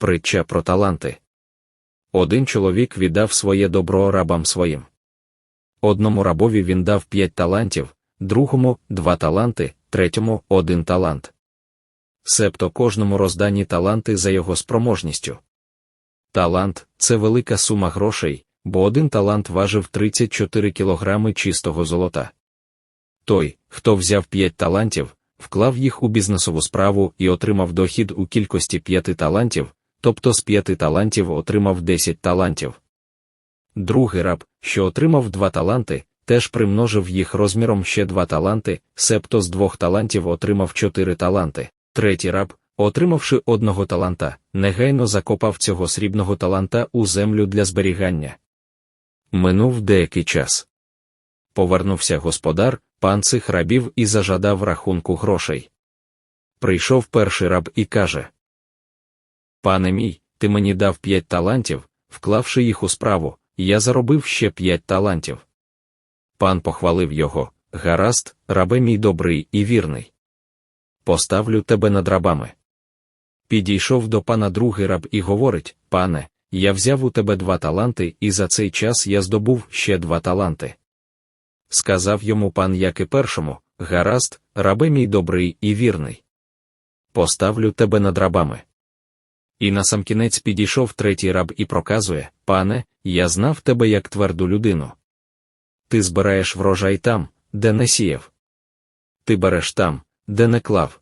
Притча про таланти. Один чоловік віддав своє добро рабам своїм. Одному рабові він дав п'ять талантів, другому два таланти, третьому один талант. Себто кожному роздані таланти за його спроможністю. Талант це велика сума грошей, бо один талант важив 34 кілограми чистого золота. Той, хто взяв п'ять талантів, вклав їх у бізнесову справу і отримав дохід у кількості п'яти талантів, тобто з п'яти талантів отримав 10 талантів. Другий раб, що отримав два таланти, теж примножив їх розміром ще два таланти, себто з двох талантів отримав чотири таланти. Третій раб, отримавши одного таланта, негайно закопав цього срібного таланта у землю для зберігання. Минув деякий час. Повернувся господар, пан цих рабів і зажадав рахунку грошей. Прийшов перший раб і каже: Пане мій, ти мені дав п'ять талантів, вклавши їх у справу, я заробив ще п'ять талантів. Пан похвалив його гаразд, рабе мій добрий і вірний. Поставлю тебе над рабами. Підійшов до пана другий раб і говорить: Пане, я взяв у тебе два таланти, і за цей час я здобув ще два таланти. Сказав йому пан як і першому гаразд, рабе мій добрий і вірний. Поставлю тебе над рабами. І насамкінець підійшов третій раб і проказує Пане, я знав тебе як тверду людину. Ти збираєш врожай там, де не сіяв. Ти береш там, де не клав.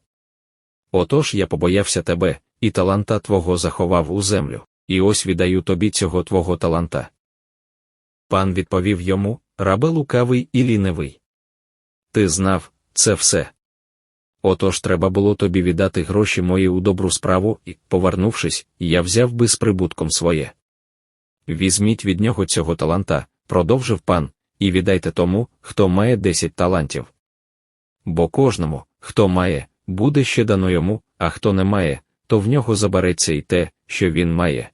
Отож я побоявся тебе, і таланта твого заховав у землю, і ось віддаю тобі цього твого таланта. Пан відповів йому рабе лукавий і лінивий. Ти знав це все. Отож треба було тобі віддати гроші мої у добру справу, і, повернувшись, я взяв би з прибутком своє. Візьміть від нього цього таланта, продовжив пан, і віддайте тому, хто має десять талантів. Бо кожному, хто має, буде ще дано йому, а хто не має, то в нього забереться й те, що він має.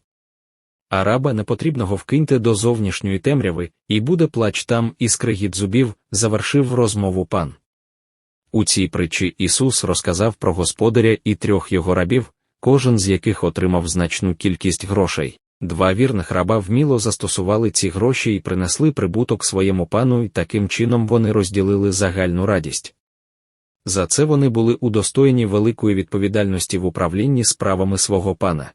А раба непотрібного вкиньте до зовнішньої темряви, і буде плач там і скригіт зубів, завершив розмову пан. У цій притчі Ісус розказав про господаря і трьох його рабів, кожен з яких отримав значну кількість грошей. Два вірних раба вміло застосували ці гроші і принесли прибуток своєму пану, і таким чином вони розділили загальну радість. За це вони були удостоєні великої відповідальності в управлінні справами свого пана.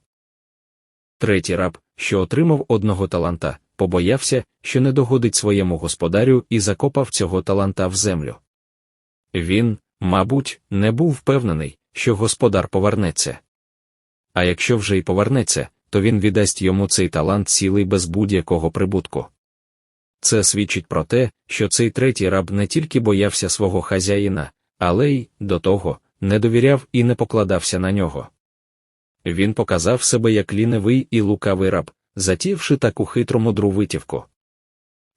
Третій раб, що отримав одного таланта, побоявся, що не догодить своєму господарю і закопав цього таланта в землю. Він, мабуть, не був впевнений, що господар повернеться. А якщо вже й повернеться, то він віддасть йому цей талант цілий без будь-якого прибутку. Це свідчить про те, що цей третій раб не тільки боявся свого хазяїна, але й, до того, не довіряв і не покладався на нього. Він показав себе як лінивий і лукавий раб, затівши таку хитру мудру витівку.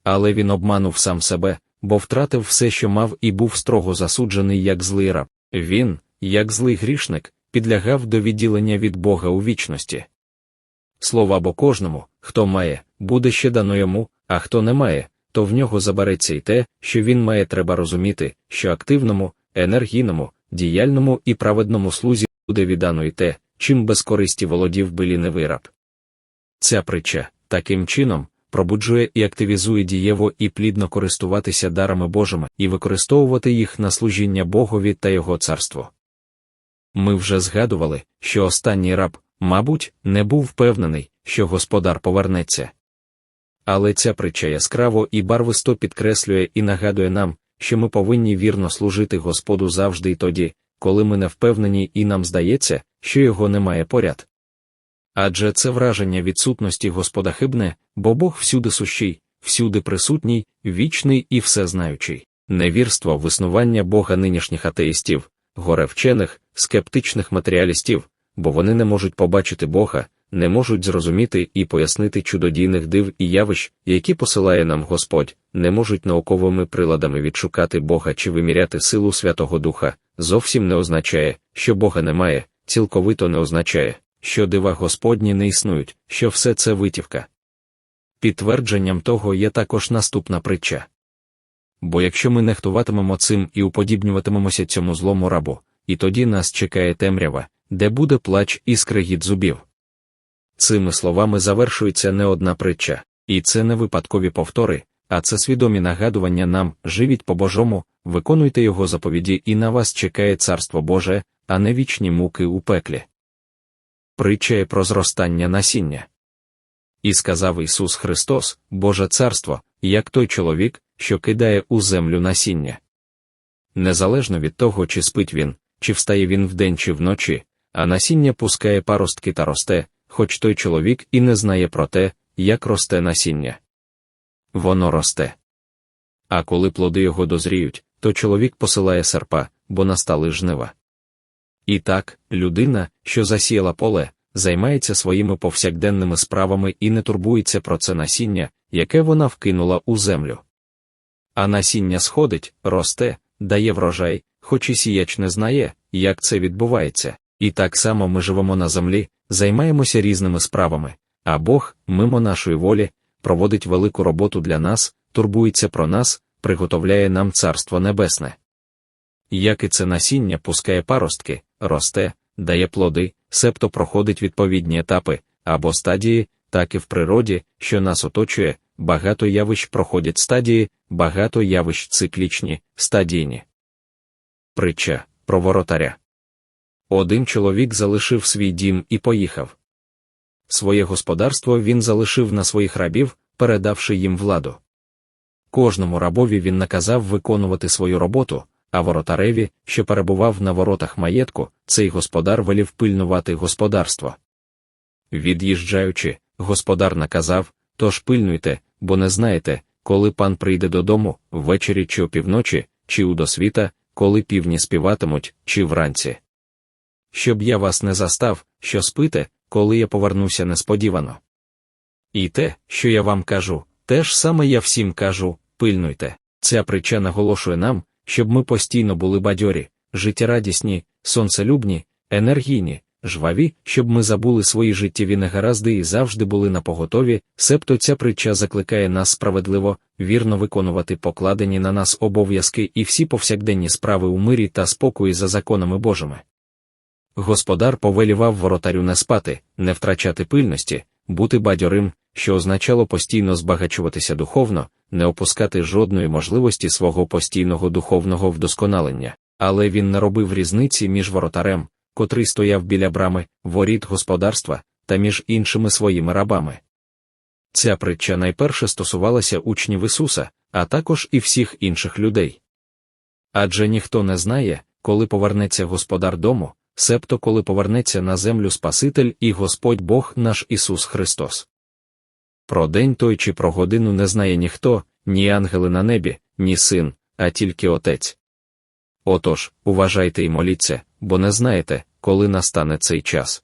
Але він обманув сам себе, бо втратив все, що мав, і був строго засуджений як злий раб. Він, як злий грішник, підлягав до відділення від Бога у вічності. Слова бо кожному, хто має, буде ще дано йому, а хто не має, то в нього забереться й те, що він має, треба розуміти, що активному, енергійному, діяльному і праведному слузі буде віддано й те, чим без користі володів би лінивий раб. Ця притча, таким чином, пробуджує і активізує дієво і плідно користуватися дарами Божими і використовувати їх на служіння Богові та Його царству. Ми вже згадували, що останній раб, мабуть, не був впевнений, що господар повернеться. Але ця притча яскраво і барвисто підкреслює і нагадує нам, що ми повинні вірно служити Господу завжди й тоді, коли ми не впевнені і нам здається, що його немає поряд. Адже це враження відсутності Господа хибне, бо Бог всюди сущий, всюди присутній, вічний і всезнаючий. Невірство в існування Бога нинішніх атеїстів, горе вчених, скептичних матеріалістів, бо вони не можуть побачити Бога, не можуть зрозуміти і пояснити чудодійних див і явищ, які посилає нам Господь, не можуть науковими приладами відшукати Бога чи виміряти силу Святого Духа, зовсім не означає, що Бога немає, цілковито не означає, що дива Господні не існують, що все це витівка. Підтвердженням того є також наступна притча. Бо якщо ми нехтуватимемо цим і уподібнюватимемося цьому злому рабу, і тоді нас чекає темрява, де буде плач і скрегіт зубів. Цими словами завершується не одна притча, і це не випадкові повтори, а це свідомі нагадування нам, живіть по-божому, виконуйте його заповіді, і на вас чекає Царство Боже, а не вічні муки у пеклі. Притча є про зростання насіння. І сказав Ісус Христос, Боже Царство, як той чоловік, що кидає у землю насіння. Незалежно від того, чи спить він, чи встає він вдень чи вночі, а насіння пускає паростки та росте, хоч той чоловік і не знає про те, як росте насіння. Воно росте. А коли плоди його дозріють, то чоловік посилає серпа, бо настали жнива. І так, людина, що засіяла поле, займається своїми повсякденними справами і не турбується про це насіння, яке вона вкинула у землю. А насіння сходить, росте, дає врожай, хоч і сіяч не знає, як це відбувається, і так само ми живемо на землі, займаємося різними справами, а Бог, мимо нашої волі, проводить велику роботу для нас, турбується про нас, приготовляє нам Царство Небесне. Як і це насіння пускає паростки, росте, дає плоди, себто проходить відповідні етапи або стадії, так і в природі, що нас оточує, багато явищ проходять стадії, багато явищ циклічні, стадійні. Притча про воротаря. Один чоловік залишив свій дім і поїхав. Своє господарство він залишив на своїх рабів, передавши їм владу. Кожному рабові він наказав виконувати свою роботу, а воротареві, що перебував на воротах маєтку, цей господар велів пильнувати господарство. Від'їжджаючи, господар наказав тож пильнуйте, бо не знаєте, коли пан прийде додому, ввечері чи опівночі, чи у досвіта, коли півні співатимуть, чи вранці. Щоб я вас не застав, що спите, коли я повернуся несподівано. І те, що я вам кажу, те ж саме я всім кажу, пильнуйте. Ця притча наголошує нам, щоб ми постійно були бадьорі, життєрадісні, сонцелюбні, енергійні, жваві, щоб ми забули свої життєві негаразди і завжди були на поготові, себто ця притча закликає нас справедливо, вірно виконувати покладені на нас обов'язки і всі повсякденні справи у мирі та спокої за законами Божими. Господар повелівав воротарю не спати, не втрачати пильності, бути бадьорим, що означало постійно збагачуватися духовно, не опускати жодної можливості свого постійного духовного вдосконалення, але він не робив різниці між воротарем, котрий стояв біля брами, воріт господарства, та між іншими своїми рабами. Ця притча найперше стосувалася учнів Ісуса, а також і всіх інших людей. Адже ніхто не знає, коли повернеться господар дому, себто коли повернеться на землю Спаситель і Господь Бог наш Ісус Христос. Про день той чи про годину не знає ніхто, ні ангели на небі, ні син, а тільки Отець. Отож, уважайте і моліться, бо не знаєте, коли настане цей час.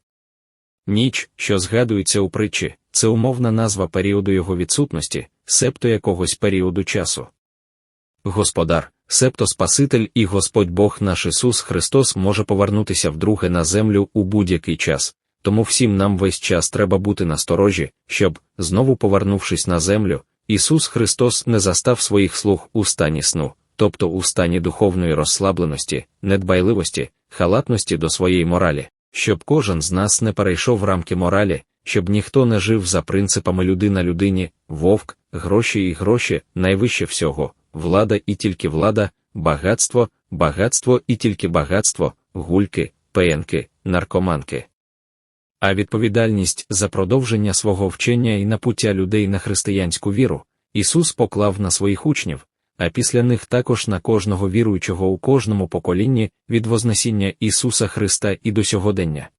Ніч, що згадується у притчі, це умовна назва періоду його відсутності, себто якогось періоду часу. Господар, себто Спаситель і Господь Бог наш Ісус Христос може повернутися вдруге на землю у будь-який час, тому всім нам весь час треба бути насторожі, щоб, знову повернувшись на землю, Ісус Христос не застав своїх слуг у стані сну, тобто у стані духовної розслабленості, недбайливості, халатності до своєї моралі, щоб кожен з нас не перейшов рамки моралі, щоб ніхто не жив за принципами людина людині, вовк, гроші і гроші, найвище всього, влада і тільки влада, багатство, багатство і тільки багатство, гульки, пеянки, наркоманки. А відповідальність за продовження свого вчення і напуття людей на християнську віру Ісус поклав на своїх учнів, а після них також на кожного віруючого у кожному поколінні від Вознесіння Ісуса Христа і до сьогодення.